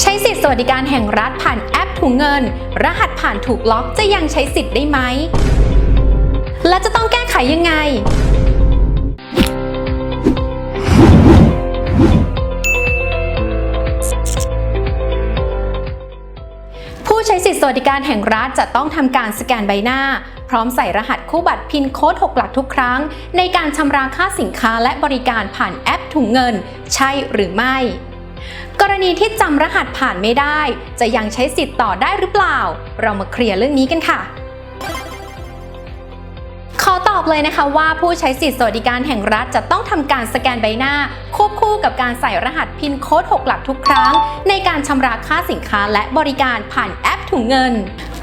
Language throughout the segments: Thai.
ใช้สิทธิสวัสดิการแห่งรัฐผ่านแอปถุงเงิน รหัสผ่านถูกล็อกจะยังใช้สิทธิ์ได้ไหม และจะต้องแก้ไขยังไงผู้ใช้สิทธิสวัสดิการแห่งรัฐจะต้องทำการสแกนใบหน้า พร้อมใส่รหัสคู่บัตรพินโค้ด 6 หลักทุกครั้ง ในการชำระค่าสินค้าและบริการผ่านแอปถุงเงิน ใช่หรือไม่ กรณีที่จำรหัสผ่านไม่ได้ จะยังใช้สิทธิ์ต่อได้หรือเปล่า เรามาเคลียร์เรื่องนี้กันค่ะ ขอตอบเลยนะคะว่าผู้ใช้สิทธิสวัสดิการแห่งรัฐจะต้องทำการสแกนใบหน้า ควบคู่กับการใส่รหัสพินโค้ด 6 หลักทุกครั้ง ในการชำระค่าสินค้าและบริการผ่านแอปถุงเงิน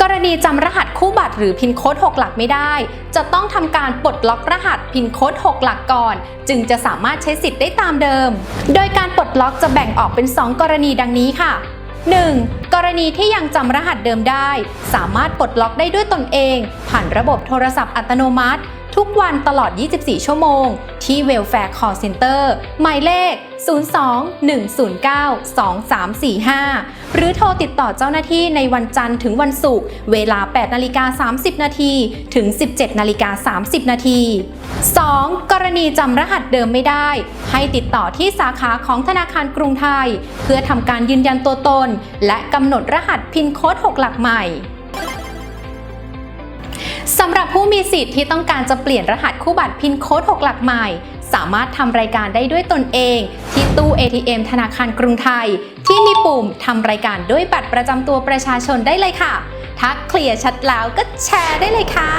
กรณีจำรหัสคู่บัตรหรือพินโค้ด6หลักไม่ได้ จะต้องทำการปลดล็อกรหัสพินโค้ด6หลักก่อน จึงจะสามารถใช้สิทธิ์ได้ตามเดิม โดยการปลดล็อกจะแบ่งออกเป็น 2 กรณีดังนี้ค่ะ 1. กรณีที่ยังจำรหัสเดิมได้ สามารถปลดล็อกได้ด้วยตนเอง ผ่านระบบโทรศัพท์อัตโนมัติ ทุกวันตลอด 24 ชั่วโมง ที่ Welfare Call Center หมายเลข 02-109-2345 หรือโทรติดต่อเจ้าหน้าที่ในวันจันทร์ถึงวันศุกร์เวลา 8นาฬิกา30 นาทีถึง 17นาฬิกา30 นาที 2. กรณีจำรหัสเดิมไม่ได้ ให้ติดต่อที่สาขาของธนาคารกรุงไทย เพื่อทำการยืนยันตัวตน และกำหนดรหัสพินโค้ด 6 หลักใหม่ สำหรับผู้มีสิทธิ์ที่ต้องการจะเปลี่ยนรหัสคู่บัตรพินโค้ด 6 หลักใหม่ สามารถทำรายการได้ด้วยตนเอง ที่ตู้ ATM ธนาคารกรุงไทย ที่มีปุ่มทำรายการด้วยบัตรประจำตัวประชาชนได้เลยค่ะ ถ้าเคลียร์ชัดแล้วก็แชร์ได้เลยค่ะ